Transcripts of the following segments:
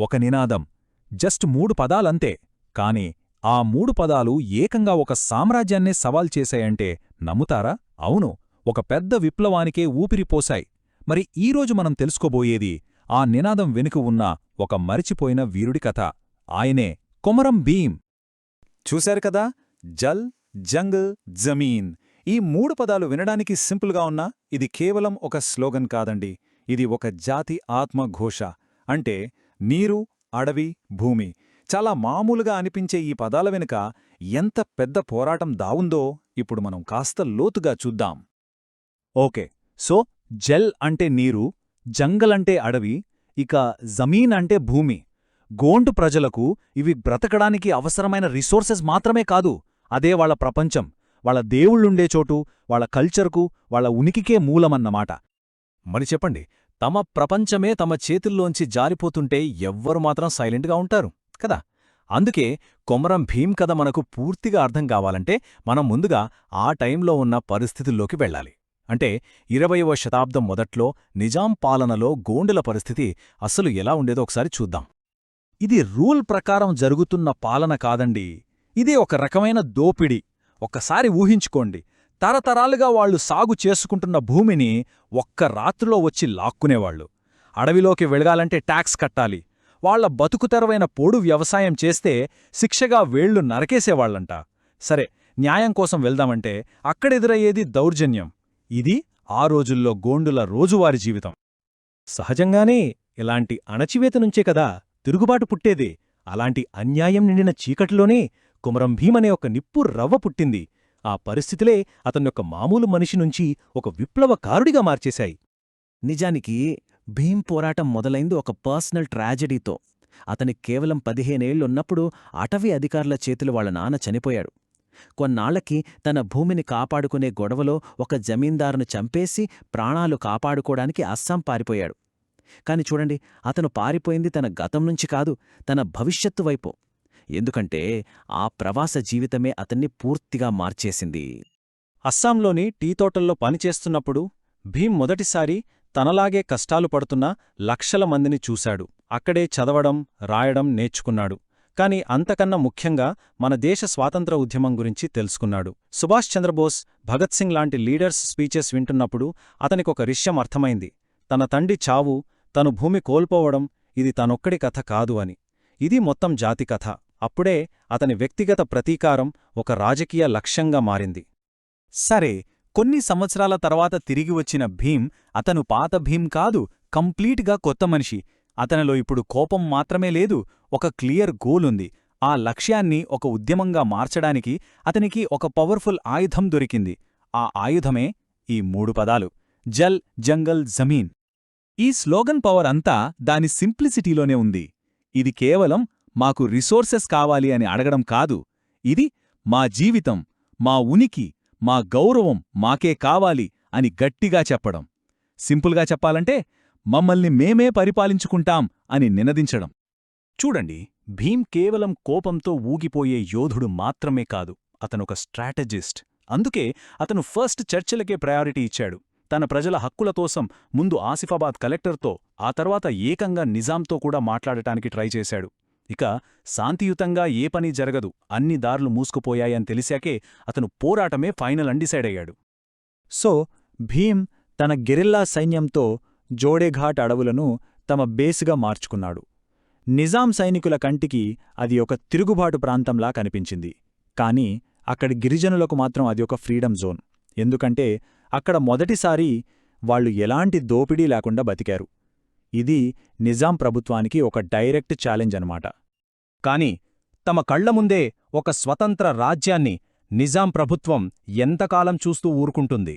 ఒక నినాదం. జస్ట్ మూడు పదాలంతే. కాని ఆ మూడు పదాలు ఏకంగా ఒక సామ్రాజ్యాన్నే సవాల్ చేశాయంటే నమ్ముతారా? అవును. ఒక పెద్ద విప్లవానికే ఊపిరిపోశాయి మరి ఈరోజు మనం తెలుసుకోబోయేది ఆ నినాదం వెనుక ఉన్న ఒక మరిచిపోయిన వీరుడి కథ. ఆయనే కొమరం భీం చూశారు కదా? జల్ జంగ్ జమీన్. ఈ మూడు పదాలు వినడానికి సింపుల్గా ఉన్నా ఇది కేవలం ఒక స్లోగన్ కాదండి. ఇది ఒక జాతి ఆత్మఘోష. అంటే నీరు అడవి భూమి. చాలా మామూలుగా అనిపించే ఈ పదాల వెనుక ఎంత పెద్ద పోరాటం దావుందో ఇప్పుడు మనం కాస్త లోతుగా చూద్దాం. ఓకే. సో జల్ అంటే నీరు జంగల్ అంటే అడవి ఇక జమీన్ అంటే భూమి. గోండు ప్రజలకు ఇవి బ్రతకడానికి అవసరమైన రిసోర్సెస్ మాత్రమే కాదు అదే వాళ్ళ ప్రపంచం. వాళ్ళ దేవుళ్ళుండే చోటు వాళ్ళ కల్చర్కు వాళ్ళ ఉనికికే మూలమన్నమాట. మరి చెప్పండి తమ ప్రపంచమే తమ చేతుల్లోంచి జారిపోతుంటే ఎవ్వరు మాత్రం సైలెంట్గా ఉంటారు కదా? అందుకే కొమరం భీం కథ మనకు పూర్తిగా అర్థం కావాలంటే మనం ముందుగా ఆ టైంలో ఉన్న పరిస్థితుల్లోకి వెళ్ళాలి. అంటే ఇరవయవ శతాబ్దం మొదట్లో నిజాం పాలనలో గోండుల పరిస్థితి అసలు ఎలా ఉండేదో ఒకసారి చూద్దాం. ఇది రూల్ ప్రకారం జరుగుతున్న పాలన కాదండి. ఇదే ఒక రకమైన దోపిడి. ఒక్కసారి ఊహించుకోండి. తరతరాలుగా వాళ్ళు సాగు చేసుకుంటున్న భూమిని ఒక్క రాత్రిలో వచ్చి లాక్కునేవాళ్ళు అడవిలోకి వెళగాలంటే ట్యాక్స్ కట్టాలి. వాళ్ళ బతుకుతెరవైన పోడు వ్యవసాయం చేస్తే శిక్షగా వేళ్ళు నరకేసేవాళ్ళంట సరే న్యాయం కోసం వెళ్దామంటే అక్కడెదురయ్యేది దౌర్జన్యం. ఇది ఆ రోజుల్లో గోండుల రోజువారి జీవితం. సహజంగానే ఇలాంటి అణచివేత నుంచే కదా తిరుగుబాటు పుట్టేదే. అలాంటి అన్యాయం నిండిన చీకటిలోనే కుమరం భీమనే ఒక నిప్పు రవ్వ పుట్టింది. ఆ పరిస్థితులే అతన్నొక మామూలు మనిషి నుంచి ఒక విప్లవకారుడిగా మార్చేశాయి. నిజానికి భీం పోరాటం మొదలైంది ఒక పర్సనల్ ట్రాజెడీతో. అతని కేవలం పదిహేనేళ్ళున్నప్పుడు అటవీ అధికారుల చేతులు వాళ్ళ నాన్న చనిపోయాడు. కొన్నాళ్ళకి తన భూమిని కాపాడుకునే గొడవలో ఒక జమీందారును చంపేసి ప్రాణాలు కాపాడుకోడానికి అస్సాం పారిపోయాడు. కాని చూడండి అతను పారిపోయింది తన గతం నుంచి కాదు తన భవిష్యత్తు వైపు. ఎందుకంటే ఆ ప్రవాస జీవితమే అతన్ని పూర్తిగా మార్చేసింది. అస్సాంలోని టీ తోటల్లో పనిచేస్తున్నప్పుడు భీం మొదటిసారి తనలాగే కష్టాలు పడుతున్న లక్షల మందిని చూశాడు. అక్కడే చదవడం రాయడం నేర్చుకున్నాడు. కాని అంతకన్నా ముఖ్యంగా మన దేశ స్వాతంత్ర ఉద్యమం గురించి తెలుసుకున్నాడు. సుభాష్ చంద్రబోస్ భగత్ సింగ్ లాంటి లీడర్స్ స్పీచెస్ వింటున్నప్పుడు అతనికొక రిష్యం అర్థమైంది. తన తండ్రి చావు తను భూమి కోల్పోవడం ఇది తనొక్కడి కథ కాదు అని. ఇది మొత్తం జాతి కథ. అప్పుడే అతని వ్యక్తిగత ప్రతీకారం ఒక రాజకీయ లక్ష్యంగా మారింది. సరే కొన్ని సంవత్సరాల తర్వాత తిరిగి వచ్చిన భీం అతను పాత భీం కాదు కంప్లీట్గా కొత్త మనిషి. అతనిలో ఇప్పుడు కోపం మాత్రమే లేదు ఒక క్లియర్ గోలుంది ఆ లక్ష్యాన్ని ఒక ఉద్యమంగా మార్చడానికి అతనికి ఒక పవర్ఫుల్ ఆయుధం దొరికింది. ఆ ఆయుధమే ఈ మూడు పదాలు. జల్ జంగల్ జమీన్. ఈ స్లోగన్ పవర్ అంతా దాని సింప్లిసిటీలోనే ఉంది. ఇది కేవలం మాకు రిసోర్సెస్ కావాలి అని అడగడం కాదు. ఇది మా జీవితం మా ఉనికి మా గౌరవం మాకే కావాలి అని గట్టిగా చెప్పడం. సింపుల్గా చెప్పాలంటే మమ్మల్ని మేమే పరిపాలించుకుంటాం అని నినదించడం. చూడండి భీం కేవలం కోపంతో ఊగిపోయే యోధుడు మాత్రమే కాదు అతనొక స్ట్రాటజిస్ట్. అందుకే అతను ఫస్ట్ చర్చలకే ప్రయారిటీ ఇచ్చాడు. తన ప్రజల హక్కుల కోసం ముందు ఆసిఫాబాద్ కలెక్టర్తో ఆ తర్వాత ఏకంగా నిజాంతో కూడా మాట్లాడటానికి ట్రై చేశాడు. ఇక శాంతియుతంగా ఏ పని జరగదు అన్ని దారులు మూసుకుపోయాయని తెలిసాకే అతను పోరాటమే ఫైనల్ అండిసైడ్ అయ్యాడు. సో భీం తన గెరిల్లా సైన్యంతో జోడేఘాట్ అడవులను తమ బేసుగా మార్చుకున్నాడు. నిజాం సైనికుల కంటికి అది ఒక తిరుగుబాటు ప్రాంతంలా కనిపించింది. కాని అక్కడి గిరిజనులకు మాత్రం అది ఒక ఫ్రీడమ్ జోన్. ఎందుకంటే అక్కడ మొదటిసారి వాళ్ళు ఎలాంటి దోపిడీ లేకుండా బతికారు. ఇది నిజాం ప్రభుత్వానికి ఒక డైరెక్ట్ ఛాలెంజ్ అనమాట కాని తమ కళ్ళముందే ఒక స్వతంత్ర రాజ్యాన్ని నిజాం ప్రభుత్వం ఎంతకాలం చూస్తూ ఊరుకుంటుంది.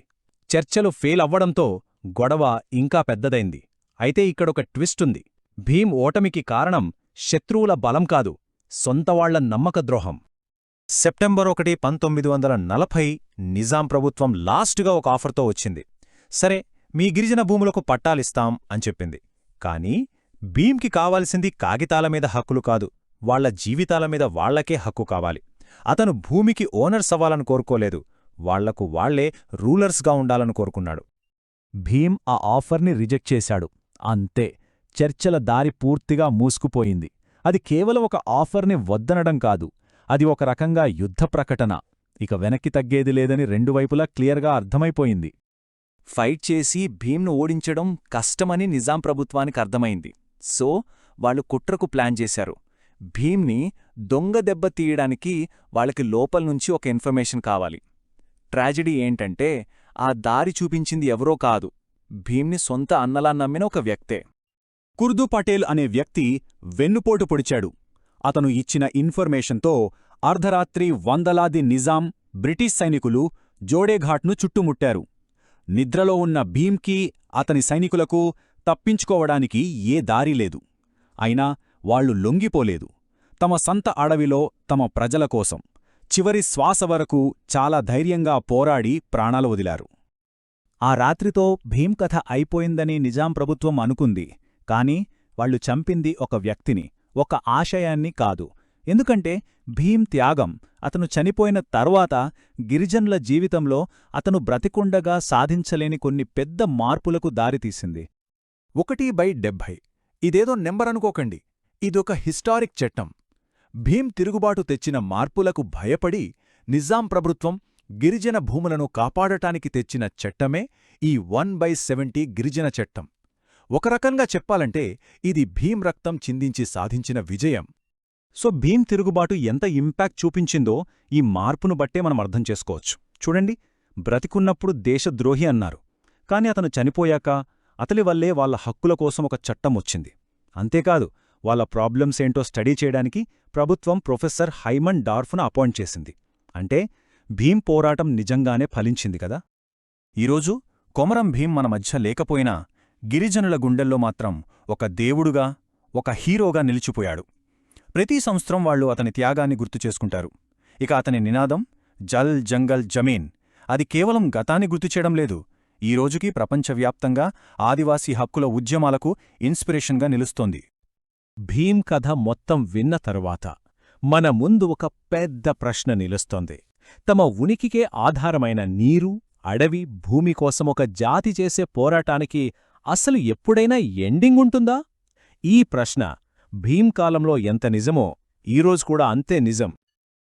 చర్చలు ఫెయిల్ అవ్వడంతో గొడవ ఇంకా పెద్దదైంది. అయితే ఇక్కడొక ట్విస్టుంది భీం ఓటమికి కారణం శత్రువుల బలం కాదు సొంతవాళ్ళ నమ్మకద్రోహం సెప్టెంబర్ ఒకటి పంతొమ్మిది వందల నలభై నిజాం ప్రభుత్వం లాస్టుగా ఒక ఆఫర్తో వచ్చింది. సరే మీ గిరిజన భూములకు పట్టాలిస్తాం అని చెప్పింది. కానీ భీంకి కావాల్సింది కాగితాల మీద హక్కులు కాదు. వాళ్ళ జీవితాల మీద వాళ్ళకే హక్కు కావాలి. అతను భూమికి ఓనర్స్ అవ్వాలని కోరుకోలేదు. వాళ్ళకు వాళ్ళే రూలర్స్గా ఉండాలని కోరుకున్నాడు. భీం ఆ ఆఫర్ని రిజెక్ట్ చేశాడు. అంతే చర్చల దారి పూర్తిగా మూసుకుపోయింది. అది కేవలం ఒక ఆఫర్ని వద్దనడం కాదు అది ఒక రకంగా యుద్ధ ప్రకటన. ఇక వెనక్కి తగ్గేది లేదని రెండు వైపులా క్లియర్గా అర్థమైపోయింది. ఫైట్ చేసి భీమ్ను ఓడించడం కష్టమని నిజాం ప్రభుత్వానికి అర్థమైంది. సో వాళ్ళు కుట్రకు ప్లాన్ చేశారు. భీమ్ని దొంగ దెబ్బ తీయడానికి వాళ్ళకి లోపల్నుంచి ఒక ఇన్ఫర్మేషన్ కావాలి. ట్రాజెడీ ఏంటంటే ఆ దారి చూపించింది ఎవరో కాదు భీమ్ని సొంత అన్నలా నమ్మిన ఒక వ్యక్తే. కుర్దు పటేల్ అనే వ్యక్తి వెన్నుపోటు పొడిచాడు. అతను ఇచ్చిన ఇన్ఫర్మేషన్తో అర్ధరాత్రి వందలాది నిజాం బ్రిటిష్ సైనికులు జోడేఘాట్ను చుట్టుముట్టారు. నిద్రలో ఉన్న భీమ్కి అతని సైనికులకు తప్పించుకోవడానికి ఏ దారి లేదు. అయినా వాళ్ళు లొంగిపోలేదు. తమ సంత అడవిలో తమ ప్రజల కోసం. చివరి శ్వాస వరకు చాలా ధైర్యంగా పోరాడి ప్రాణాలు వదిలారు. ఆ రాత్రితో భీమ్ కథ అయిపోయిందని నిజాం ప్రభుత్వం అనుకుంది. కాని వాళ్ళు చంపింది ఒక వ్యక్తిని ఒక ఆశయాన్ని కాదు. ఎందుకంటే భీం త్యాగం అతను చనిపోయిన తర్వాత గిరిజనుల జీవితంలో అతను బ్రతికుండగా సాధించలేని కొన్ని పెద్ద మార్పులకు దారితీసింది. ఒకటి బై డెబ్భై. ఇదేదో నెంబర్ అనుకోకండి. ఇదొక హిస్టారిక్ చట్టం. భీం తిరుగుబాటు తెచ్చిన మార్పులకు భయపడి నిజాం ప్రభుత్వం గిరిజన భూములను కాపాడటానికి తెచ్చిన చట్టమే ఈ వన్ బై సెవెంటీ గిరిజన చట్టం. ఒక రకంగా చెప్పాలంటే ఇది భీం రక్తం చిందించి సాధించిన విజయం. సో భీమ్ తిరుగుబాటు ఎంత ఇంపాక్ట్ చూపించిందో ఈ మార్పును బట్టే మనం అర్థం చేసుకోవచ్చు. చూడండి బ్రతికున్నప్పుడు దేశద్రోహి అన్నారు. కాని అతను చనిపోయాక అతలి వల్లే వాళ్ళ హక్కుల కోసం ఒక చట్టం వచ్చింది. అంతేకాదు వాళ్ళ ప్రాబ్లమ్స్ ఏంటో స్టడీ చేయడానికి ప్రభుత్వం ప్రొఫెసర్ హైమన్ డార్ఫ్ను అపాయింట్ చేసింది. అంటే భీం పోరాటం నిజంగానే ఫలించింది కదా? ఈరోజు కొమరం భీం మన మధ్య లేకపోయినా గిరిజనుల గుండెల్లో మాత్రం ఒక దేవుడుగా ఒక హీరోగా నిలిచిపోయాడు. ప్రతి సంవత్సరం వాళ్ళు అతని త్యాగాన్ని గుర్తు చేసుకుంటారు. ఇక అతని నినాదం జల్ జంగల్ జమీన్ అది కేవలం గతాన్ని గుర్తుచేయడం లేదు. ఈ రోజుకి ప్రపంచవ్యాప్తంగా ఆదివాసీ హక్కుల ఉద్యమాలకు ఇన్స్పిరేషన్గా నిలుస్తోంది. భీమ్ కథ మొత్తం విన్న తరువాత మన ముందు ఒక పెద్ద ప్రశ్న నిలుస్తోంది. తమ ఉనికికే ఆధారమైన నీరు అడవి భూమి కోసం ఒక జాతి చేసే పోరాటానికి అసలు ఎప్పుడైనా ఎండింగ్ ఉంటుందా? ఈ ప్రశ్న భీమ్ కాలంలో ఎంత నిజమో ఈరోజు కూడా అంతే నిజం.